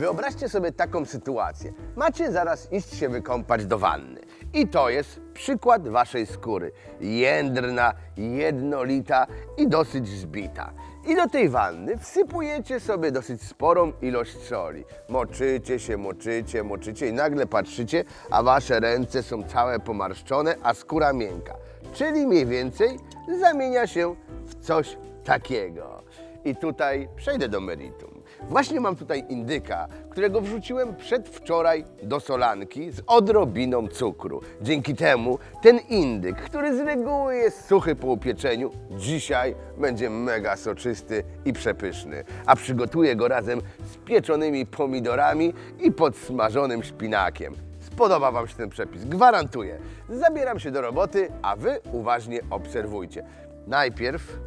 Wyobraźcie sobie taką sytuację. Macie zaraz iść się wykąpać do wanny. I to jest przykład waszej skóry. Jędrna, jednolita i dosyć zbita. I do tej wanny wsypujecie sobie dosyć sporą ilość soli. Moczycie się, moczycie, moczycie i nagle patrzycie, a wasze ręce są całe pomarszczone, a skóra miękka. Czyli mniej więcej zamienia się w coś takiego. I tutaj przejdę do meritum. Właśnie mam tutaj indyka, którego wrzuciłem przedwczoraj do solanki z odrobiną cukru. Dzięki temu ten indyk, który z reguły jest suchy po upieczeniu, dzisiaj będzie mega soczysty i przepyszny. A przygotuję go razem z pieczonymi pomidorami i podsmażonym szpinakiem. Spodoba Wam się ten przepis, gwarantuję. Zabieram się do roboty, a Wy uważnie obserwujcie. Najpierw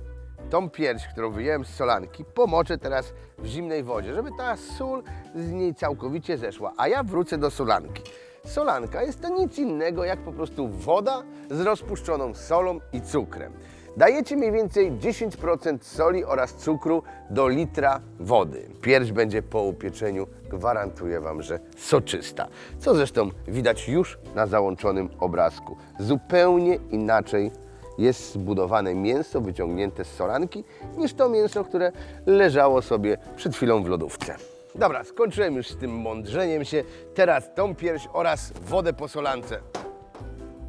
tą pierś, którą wyjąłem z solanki, pomoczę teraz w zimnej wodzie, żeby ta sól z niej całkowicie zeszła, a ja wrócę do solanki. Solanka jest to nic innego jak po prostu woda z rozpuszczoną solą i cukrem. Dajecie mniej więcej 10% soli oraz cukru do litra wody. Pierś będzie po upieczeniu, gwarantuję Wam, że soczysta. Co zresztą widać już na załączonym obrazku. Zupełnie inaczej jest zbudowane mięso wyciągnięte z solanki niż to mięso, które leżało sobie przed chwilą w lodówce. Dobra, skończyłem już z tym mądrzeniem się. Teraz tą pierś oraz wodę po solance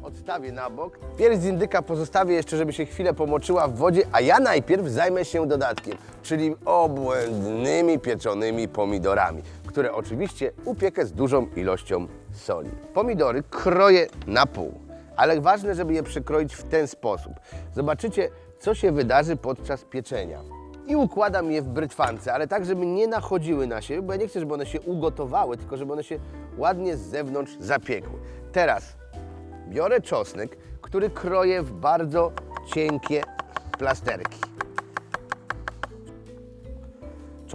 odstawię na bok. Pierś z indyka pozostawię jeszcze, żeby się chwilę pomoczyła w wodzie, a ja najpierw zajmę się dodatkiem, czyli obłędnymi pieczonymi pomidorami, które oczywiście upiekę z dużą ilością soli. Pomidory kroję na pół, ale ważne, żeby je przekroić w ten sposób. Zobaczycie, co się wydarzy podczas pieczenia. I układam je w brytwance, ale tak, żeby nie nachodziły na siebie, bo ja nie chcę, żeby one się ugotowały, tylko żeby one się ładnie z zewnątrz zapiekły. Teraz biorę czosnek, który kroję w bardzo cienkie plasterki.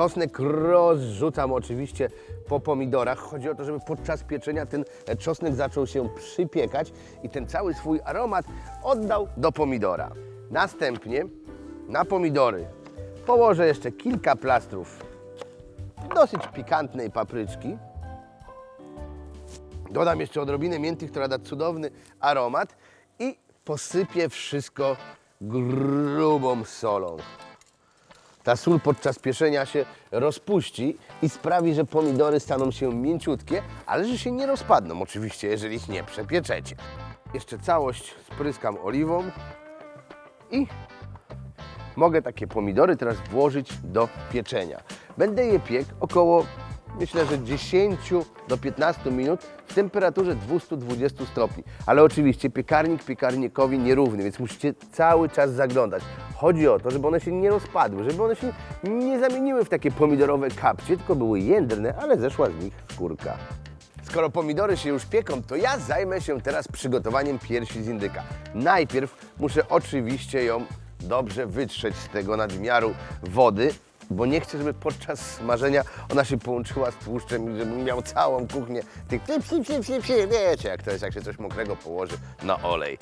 Czosnek rozrzucam oczywiście po pomidorach. Chodzi o to, żeby podczas pieczenia ten czosnek zaczął się przypiekać i ten cały swój aromat oddał do pomidora. Następnie na pomidory położę jeszcze kilka plastrów dosyć pikantnej papryczki. Dodam jeszcze odrobinę mięty, która da cudowny aromat i posypię wszystko grubą solą. Ta sól podczas pieczenia się rozpuści i sprawi, że pomidory staną się mięciutkie, ale że się nie rozpadną, oczywiście, jeżeli ich nie przepieczecie. Jeszcze całość spryskam oliwą i mogę takie pomidory teraz włożyć do pieczenia. Będę je piekł około, myślę, że 10 do 15 minut w temperaturze 220 stopni. Ale oczywiście piekarnik piekarnikowi nierówny, więc musicie cały czas zaglądać. Chodzi o to, żeby one się nie rozpadły, żeby one się nie zamieniły w takie pomidorowe kapcie, tylko były jędrne, ale zeszła z nich skórka. Skoro pomidory się już pieką, to ja zajmę się teraz przygotowaniem piersi z indyka. Najpierw muszę oczywiście ją dobrze wytrzeć z tego nadmiaru wody, bo nie chcę, żeby podczas smażenia ona się połączyła z tłuszczem i żebym miał całą kuchnię tych psi, psi, psi, psi, psi. Wiecie jak to jest, jak się coś mokrego położy na olej.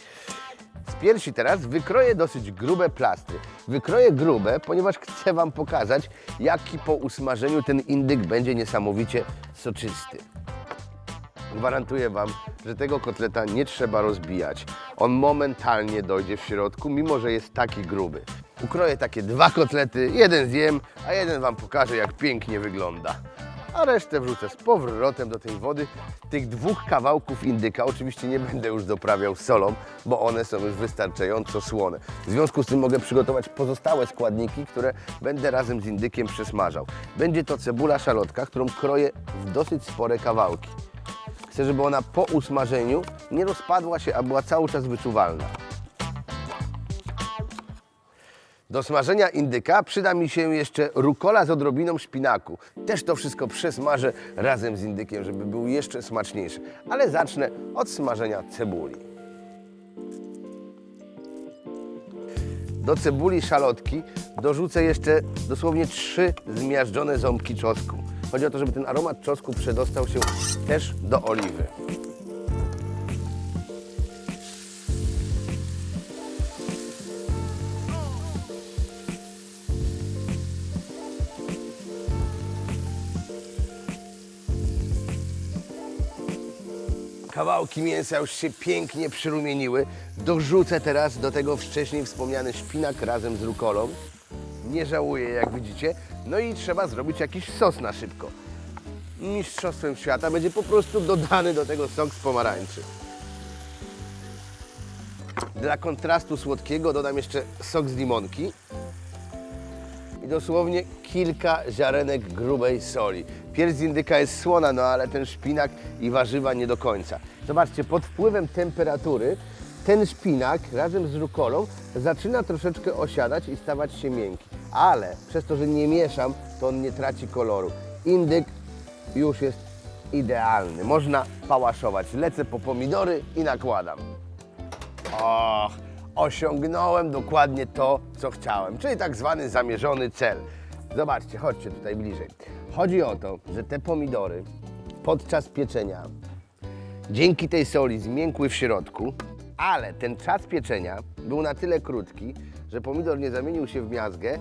Z piersi teraz wykroję dosyć grube plastry. Wykroję grube, ponieważ chcę Wam pokazać, jaki po usmażeniu ten indyk będzie niesamowicie soczysty. Gwarantuję Wam, że tego kotleta nie trzeba rozbijać. On momentalnie dojdzie w środku, mimo że jest taki gruby. Ukroję takie dwa kotlety, jeden zjem, a jeden Wam pokażę, jak pięknie wygląda. A resztę wrzucę z powrotem do tej wody. Tych dwóch kawałków indyka oczywiście nie będę już doprawiał solą, bo one są już wystarczająco słone. W związku z tym mogę przygotować pozostałe składniki, które będę razem z indykiem przesmażał. Będzie to cebula szalotka, którą kroję w dosyć spore kawałki. Chcę, żeby ona po usmażeniu nie rozpadła się, a była cały czas wyczuwalna. Do smażenia indyka przyda mi się jeszcze rukola z odrobiną szpinaku. Też to wszystko przesmażę razem z indykiem, żeby był jeszcze smaczniejszy. Ale zacznę od smażenia cebuli. Do cebuli szalotki dorzucę jeszcze dosłownie trzy zmiażdżone ząbki czosnku. Chodzi o to, żeby ten aromat czosnku przedostał się też do oliwy. Kawałki mięsa już się pięknie przyrumieniły. Dorzucę teraz do tego wcześniej wspomniany szpinak razem z rukolą. Nie żałuję, jak widzicie. No i trzeba zrobić jakiś sos na szybko. Mistrzostwem świata będzie po prostu dodany do tego sok z pomarańczy. Dla kontrastu słodkiego dodam jeszcze sok z limonki dosłownie kilka ziarenek grubej soli. Pierś z indyka jest słona, no ale ten szpinak i warzywa nie do końca. Zobaczcie, pod wpływem temperatury ten szpinak razem z rukolą zaczyna troszeczkę osiadać i stawać się miękki. Ale przez to, że nie mieszam, to on nie traci koloru. Indyk już jest idealny. Można pałaszować. Lecę po pomidory i nakładam. Och, osiągnąłem dokładnie to, co chciałem, czyli tak zwany zamierzony cel. Zobaczcie, chodźcie tutaj bliżej. Chodzi o to, że te pomidory podczas pieczenia dzięki tej soli zmiękły w środku, ale ten czas pieczenia był na tyle krótki, że pomidor nie zamienił się w miazgę,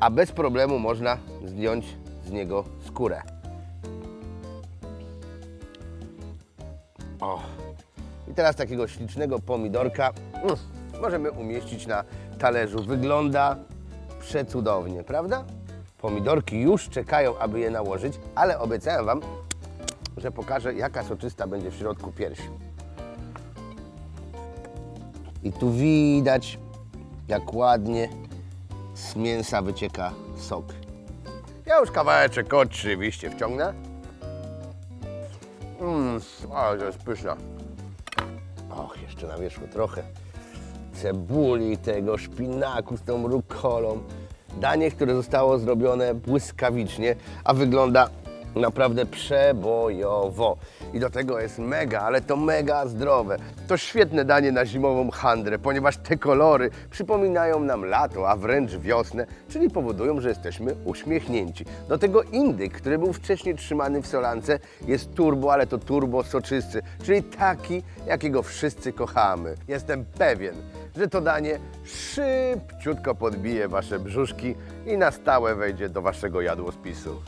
a, bez problemu można zdjąć z niego skórę. O. I teraz takiego ślicznego pomidorka mm, możemy umieścić na talerzu. Wygląda przecudownie, prawda? Pomidorki już czekają, aby je nałożyć, ale obiecałem Wam, że pokażę, jaka soczysta będzie w środku piersi. I tu widać, jak ładnie z mięsa wycieka sok. Ja już kawałeczek oczywiście wciągnę. Mmm, ale to jest pyszna. Och, jeszcze na wierzchu trochę cebuli, tego szpinaku z tą rukolą. Danie, które zostało zrobione błyskawicznie, a wygląda naprawdę przebojowo. I do tego jest mega, ale to mega zdrowe. To świetne danie na zimową handrę, ponieważ te kolory przypominają nam lato, a wręcz wiosnę, czyli powodują, że jesteśmy uśmiechnięci. Do tego indyk, który był wcześniej trzymany w solance, jest turbo, ale to turbo soczysty, czyli taki, jakiego wszyscy kochamy. Jestem pewien, że to danie szybciutko podbije Wasze brzuszki i na stałe wejdzie do Waszego jadłospisu.